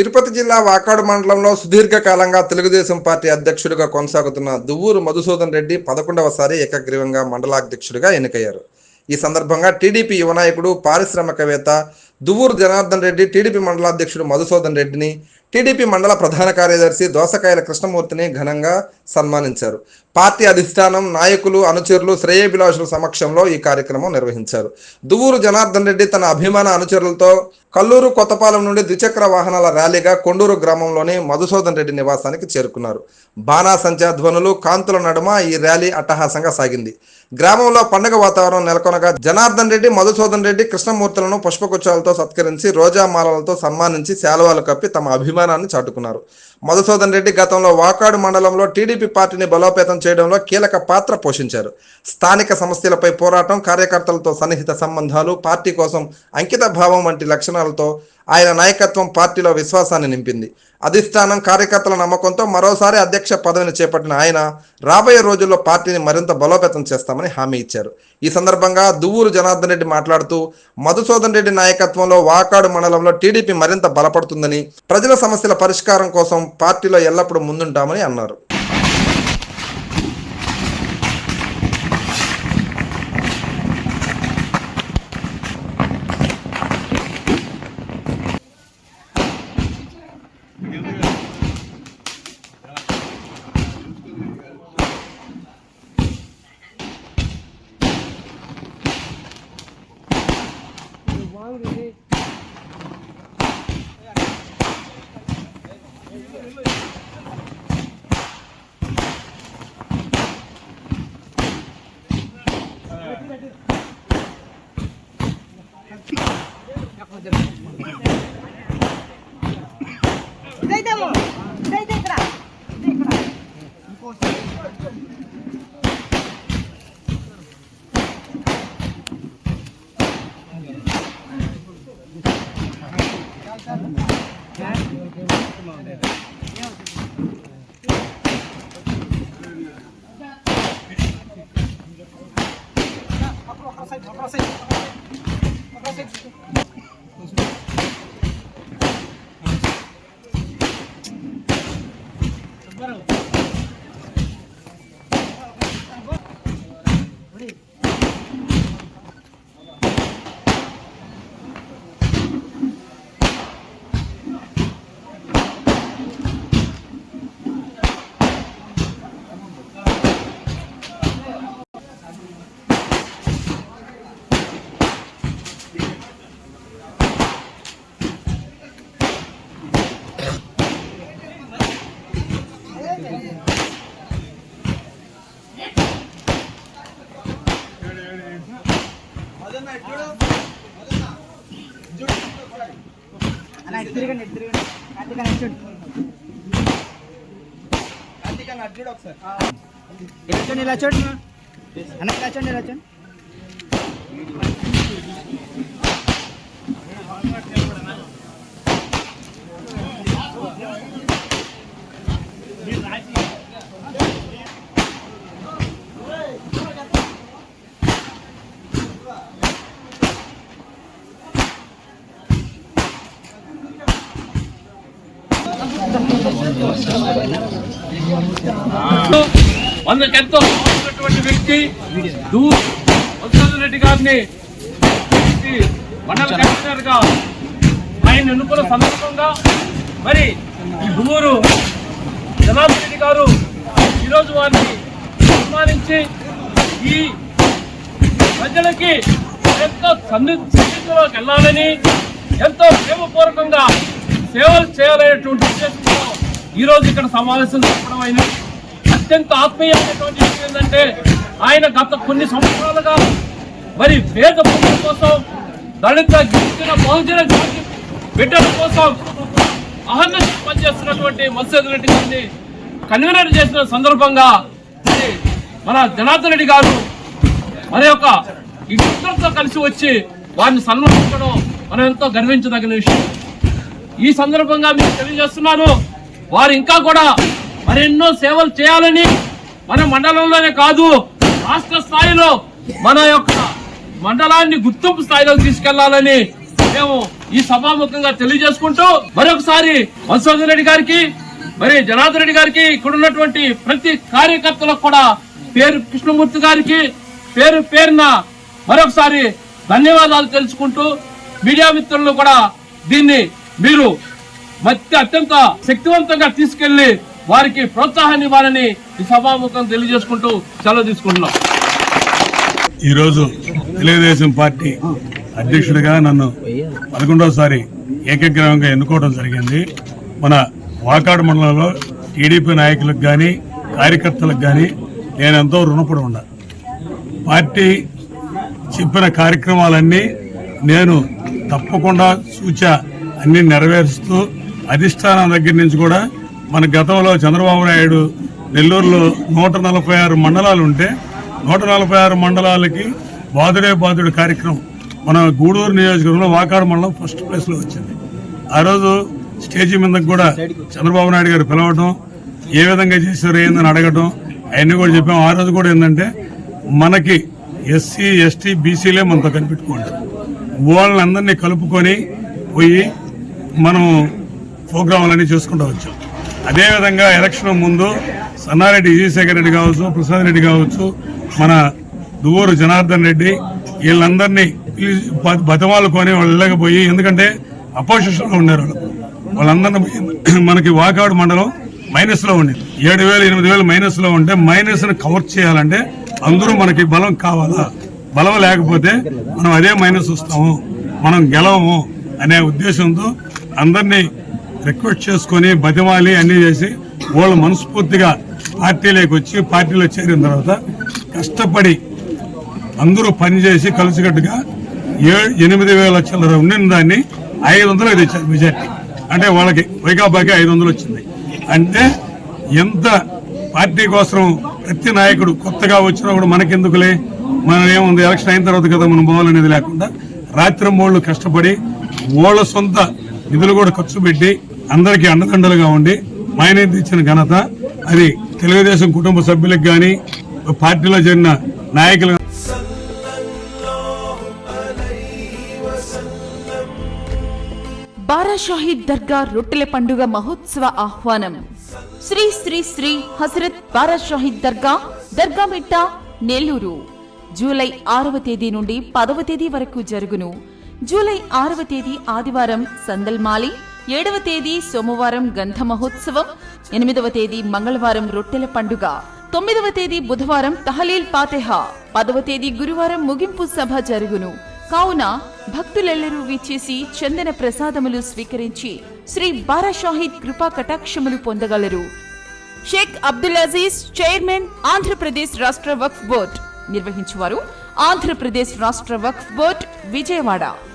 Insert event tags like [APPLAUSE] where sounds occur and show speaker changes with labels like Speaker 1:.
Speaker 1: తిరుపతి జిల్లా వాకాడు మండలంలో సుదీర్ఘకాలంగా తెలుగుదేశం పార్టీ అధ్యక్షుడిగా కొనసాగుతున్న దువ్వూరు మధుసూదన్ రెడ్డి పదకొండవసారి ఏకగ్రీవంగా మండలాధ్యక్షుడిగా ఎన్నికయ్యారు. ఈ సందర్భంగా టీడీపీ యువనాయకుడు పారిశ్రామికవేత్త దువ్వూరు జనార్దన్ రెడ్డి టీడీపీ మండలాధ్యక్షుడు మధుసూదన్ రెడ్డిని టీడీపీ మండల ప్రధాన కార్యదర్శి దోసకాయల కృష్ణమూర్తిని ఘనంగా సన్మానించారు. పార్టీ అధిష్టానం నాయకులు అనుచరులు శ్రేయభిలాషుల సమక్షంలో ఈ కార్యక్రమం నిర్వహించారు. దువ్వూరు జనార్దన్ రెడ్డి తన అభిమాన అనుచరులతో కల్లూరు కొత్తపాలెం నుండి ద్విచక్ర వాహనాల ర్యాలీగా కొండూరు గ్రామంలోని మధుసూదన్ రెడ్డి నివాసానికి చేరుకున్నారు. బాణాసంచా ధ్వనులు కాంతుల నడుమ ఈ ర్యాలీ అట్టహాసంగా సాగింది. గ్రామంలో పండగ వాతావరణం నెలకొనగా జనార్దన్ రెడ్డి మధుసూదన్ రెడ్డి కృష్ణమూర్తులను పుష్పగుచ్చాలతో సత్కరించి రోజామాలలతో సన్మానించి శాలువాలు కప్పి తమ అభిమానాన్ని చాటుకున్నారు. మధుసూదన్ రెడ్డి గతంలో వాకాడు మండలంలో టీడీపీ పార్టీని బలోపేతం చేయడంలో కీలక పాత్ర పోషించారు. స్థానిక సమస్యలపై పోరాటం కార్యకర్తలతో సన్నిహిత సంబంధాలు పార్టీ కోసం అంకిత భావం వంటి ప్రయత్నాలతో ఆయన నాయకత్వం పార్టీలో విశ్వాసాన్ని నింపింది. అధిష్టానం కార్యకర్తల నమ్మకంతో మరోసారి అధ్యక్ష పదవిని చేపట్టిన ఆయన రాబోయే రోజుల్లో పార్టీని మరింత బలోపేతం చేస్తామని హామీ ఇచ్చారు. ఈ సందర్భంగా దువ్వూరు జనార్దన్ రెడ్డి మాట్లాడుతూ మధుసూదన్ రెడ్డి నాయకత్వంలో వాకాడు మండలంలో టీడీపీ మరింత బలపడుతుందని ప్రజల సమస్యల పరిష్కారం కోసం పార్టీలో ఎల్లప్పుడూ ముందుంటామని అన్నారు.
Speaker 2: এখন అన్న ఇటు తిరగండి తిరగండి. కార్తీక్ అన్న ఇటు చూడు ఇలా చూడండి ఇలా చూడండి అన్న ఇలా చూడండి ఇలా చూడండి
Speaker 3: వందకెంతో ఉన్నటువంటి వ్యక్తి దూ రెడ్డి గారిని మండల కమిషనర్గా ఆయన ఎన్నుకున్న సందర్భంగా మరి ఈ దుమూరు జనార్దన్ రెడ్డి గారు ఈరోజు వారిని సన్మానించి ఈ ప్రజలకి ఎంతో సన్నిధిలోకి వెళ్ళాలని ఎంతో ప్రేమపూర్వకంగా సేవలు చేయాలనేటువంటి ఉద్దేశం ఈరోజు ఇక్కడ సమావేశం జరపడం అయినది అత్యంత ఆత్మీయమైనటువంటి విషయం ఏంటంటే ఆయన గత కొన్ని సంవత్సరాలుగా మరి పేద ప్రజల కోసం దళిత గిరిజన బహుజన జాతి బిడ్డల కోసం అహర్నిశ పనిచేస్తున్నటువంటి మత్స్య రెడ్డి గారిని కన్వీనర్ చేసిన సందర్భంగా మన జనార్దన్ రెడ్డి గారు మన యొక్క ఇద్దరితో కలిసి వచ్చి వారిని సన్మానించడం మనం ఎంతో గర్వించదగిన విషయం. ఈ సందర్భంగా మీకు తెలియజేస్తున్నాను. వారు ఇంకా కూడా మరెన్నో సేవలు చేయాలని మన మండలంలోనే కాదు రాష్ట్ర స్థాయిలో మన యొక్క మండలాన్ని గుర్తింపు స్థాయిలోకి తీసుకెళ్ళాలని మేము ఈ సభాముఖంగా తెలియజేసుకుంటూ మరొకసారి మధుసూదన్ రెడ్డి గారికి మరి జనార్దన్ రెడ్డి గారికి ఇక్కడ ఉన్నటువంటి ప్రతి కార్యకర్తలకు కూడా పేరు కృష్ణమూర్తి గారికి పేరు పేరున మరొకసారి ధన్యవాదాలు తెలుసుకుంటూ మీడియా మిత్రులను కూడా దీన్ని మీరు మధ్య అత్యంత శక్తివంతంగా తీసుకెళ్ళి వారికి ప్రోత్సాహాన్ని ఇవ్వాలని ఈ సభాముఖం తెలియజేసుకుంటూ సెలవు తీసుకుంటున్నాం.
Speaker 4: ఈరోజు తెలుగుదేశం పార్టీ అధ్యక్షుడిగా నన్ను పదకొండవసారి ఏకగ్రహంగా ఎన్నుకోవడం జరిగింది. మన వాకాడు మండలంలో టీడీపీ నాయకులకు కానీ కార్యకర్తలకు కానీ నేను ఎంతో రుణపడి ఉన్నా. పార్టీ చెప్పిన కార్యక్రమాలన్నీ నేను తప్పకుండా సూచ అన్ని నెరవేరుస్తూ అధిష్టానం దగ్గర నుంచి కూడా మన గతంలో చంద్రబాబు నాయుడు నెల్లూరులో నూట నలభై ఆరు మండలాలు ఉంటే నూట నలభై ఆరు మండలాలకి బాధుడే బాధుడు కార్యక్రమం మన గూడూరు నియోజకవర్గంలో వాకాడు మండలం ఫస్ట్ ప్లేస్లో వచ్చింది. ఆ రోజు స్టేజీ మీదకి కూడా చంద్రబాబు నాయుడు గారు పిలవడం ఏ విధంగా చేశారు ఏందని అడగటం అవన్నీ కూడా చెప్పాం. ఆ రోజు కూడా ఏంటంటే మనకి ఎస్సీ ఎస్టీ బీసీలే మనతో కనిపెట్టుకోండి వాళ్ళని అందరినీ కలుపుకొని పోయి మనం ప్రోగ్రాంలన్నీ చేసుకుంటూ వచ్చాం. అదేవిధంగా ఎలక్షన్ ముందు సన్నారెడ్డి విజయశేఖర్ రెడ్డి కావచ్చు ప్రసాద్ రెడ్డి కావచ్చు మన దువ్వూరు జనార్దన్ రెడ్డి వీళ్ళందరినీ బతమాలు కొని వాళ్ళు వెళ్ళకపోయి ఎందుకంటే అపోజిషన్లో ఉన్నారు వాళ్ళు. వాళ్ళందరినీ [CLEARS THROAT] మనకి వాకాడు మండలం మైనస్లో ఉండేది. ఏడు వేలు ఎనిమిది వేలు మైనస్లో ఉంటే మైనస్ని కవర్ చేయాలంటే అందరూ మనకి బలం కావాలా? బలం లేకపోతే మనం అదే మైనస్ వస్తాము మనం గెలవము అనే ఉద్దేశంతో అందరినీ రిక్వెస్ట్ చేసుకొని బతిమాలి అన్ని చేసి వాళ్ళు మనస్ఫూర్తిగా పార్టీలోకి వచ్చి పార్టీలో చేరిన తర్వాత కష్టపడి అందరూ పనిచేసి కలిసికట్టుగా ఏ ఎనిమిది వేల చిల్లర ఉండిన దాన్ని ఐదు వందలు తెచ్చారు మెజార్టీ. అంటే వాళ్ళకి వైకాపాకి ఐదు వందలు వచ్చింది. అంటే ఎంత పార్టీ కోసం ప్రతి నాయకుడు కొత్తగా వచ్చినా కూడా మనకెందుకులే? మనం ఏముంది? ఎలక్షన్ అయిన తర్వాత కదా మనం పోవాలనేది లేకుండా రాత్రి మూళ్ళు కష్టపడి వాళ్ళ సొంత నిధులు కూడా ఖర్చు పెట్టి అందరికీ అండదండలుగా ఉండి మైనేది ఇచ్చిన ఘనత అది తెలుగుదేశం కుటుంబ సభ్యులకు కానీ పార్టీలో చేరిన నాయకులు
Speaker 5: బారాషాహీద్ దర్గా రొట్టెల పండుగ మహోత్సవ ఆహ్వానం. శ్రీ శ్రీ శ్రీ హజరత్ బారా షాహీద్ దర్గా దర్గామిట్ట నెల్లూరు. జూలై ఆరవ తేదీ నుండి పదవ తేదీ వరకు జరుగును. జూలై ఆరవ తేదీ ఆదివారం సందల్మాలి ఏడవ తేదీ సోమవారం గంధ మహోత్సవం ఎనిమిదవ తేదీ మంగళవారం రొట్టెల పండుగ తొమ్మిదవ తేదీ బుధవారం తహలీల్ పాతెహా పదవ తేదీ గురువారం ముగింపు సభ జరుగును. కావున భక్తులెల్లరూ విచ్చేసి చందన ప్రసాదములు స్వీకరించి శ్రీ బారాషాహిద్ కృపా కటాక్షములు పొందగలరు. షేక్ అబ్దుల్ అజీజ్ చైర్మన్ ఆంధ్రప్రదేశ్ రాష్ట్ర వక్ఫ్ బోర్డ్ నిర్వహించువారు. ఆంధ్రప్రదేశ్ రాష్ట్ర వక్ఫ్ బోర్డ్ విజయవాడ.